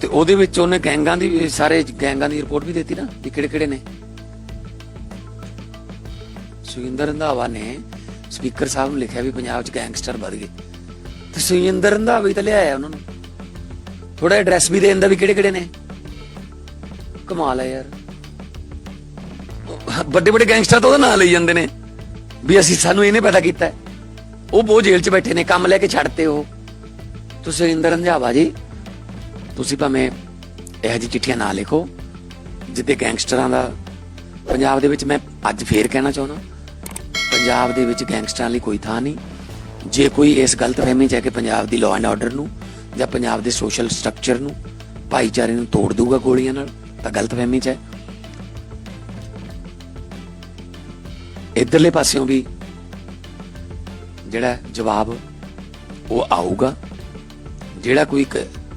ਤੇ ਉਹਦੇ ਵਿੱਚ ਉਹਨੇ ਗੈਂਗਾਂ ਦੀ ਵੀ- ਸਾਰੇ ਗੈਂਗਾਂ ਦੀ ਰਿਪੋਰਟ ਵੀ ਦਿੱਤੀ ਨਾ ਵੀ ਕਿਹੜੇ ਕਿਹੜੇ ਨੇ। ਸੁਖਿੰਦਰ ਰੰਧਾਵਾ ਨੇ ਸਪੀਕਰ ਸਾਹਿਬ ਨੂੰ ਲਿਖਿਆ ਵੀ ਪੰਜਾਬ 'ਚ ਗੈਂਗਸਟਰ ਵੱਧ ਗਏ। ਤੇ ਸੁਖਿੰਦਰ ਰੰਧਾਵਾ ਹੀ ਤਾਂ ਲਿਆਇਆ ਉਹਨਾਂ ਨੂੰ। ਥੋੜਾ ਐਡਰੈਸ ਵੀ ਦੇ ਦਿੰਦਾ ਵੀ ਕਿਹੜੇ ਕਿਹੜੇ ਨੇ। ਕਮਾਲ ਹੈ ਯਾਰ। ਵੱਡੇ ਵੱਡੇ ਗੈਂਗਸਟਰ ਤਾਂ ਉਹਦਾ ਨਾਂ ਲਈ ਜਾਂਦੇ ਨੇ। ਵੀ ਅਸੀਂ ਸਾਨੂੰ ਇਹਨੇ ਪੈਦਾ ਕੀਤਾ। ਉਹ ਬਹੁਤ ਜੇਲ੍ਹ 'ਚ ਬੈਠੇ ਨੇ, ਕੰਮ ਲੈ ਕੇ ਛੱਡਤੇ ਉਹ। ਤੁਸੀਂ ਇੰਦਰ ਰੰਧਾਵਾ ਜੀ ਤੁਸੀਂ ਭਾਵੇਂ ਇਹੋ ਜਿਹੀ ਚਿੱਠੀਆਂ ਨਾ ਲਿਖੋ ਜਿੱਦੇ ਗੈਂਗਸਟਰਾਂ ਦਾ ਪੰਜਾਬ ਦੇ ਵਿੱਚ ਮੈਂ ਅੱਜ ਫੇਰ ਕਹਿਣਾ ਚਾਹੁੰਦਾ, ਪੰਜਾਬ ਦੇ ਵਿੱਚ ਗੈਂਗਸਟਰਾਂ ਲਈ ਕੋਈ ਥਾਂ ਨਹੀਂ। ਜੇ ਕੋਈ ਇਸ ਗਲਤਫਹਿਮੀ 'ਚ ਹੈ ਕਿ ਪੰਜਾਬ ਦੀ ਲਾਅ ਐਂਡ ਆਰਡਰ ਨੂੰ ਜਾਂ ਪੰਜਾਬ ਦੇ ਸੋਸ਼ਲ ਸਟਰਕਚਰ ਨੂੰ ਭਾਈਚਾਰੇ ਨੂੰ ਤੋੜ ਦੂਗਾ ਗੋਲੀਆਂ ਨਾਲ, ਤਾਂ ਗਲਤਫਹਿਮੀ 'ਚ ਹੈ। ਇਧਰਲੇ ਪਾਸਿਓਂ ਵੀ ਜਿਹੜਾ ਜਵਾਬ ਉਹ ਆਊਗਾ, ਜਿਹੜਾ ਕੋਈ ਇੱਕ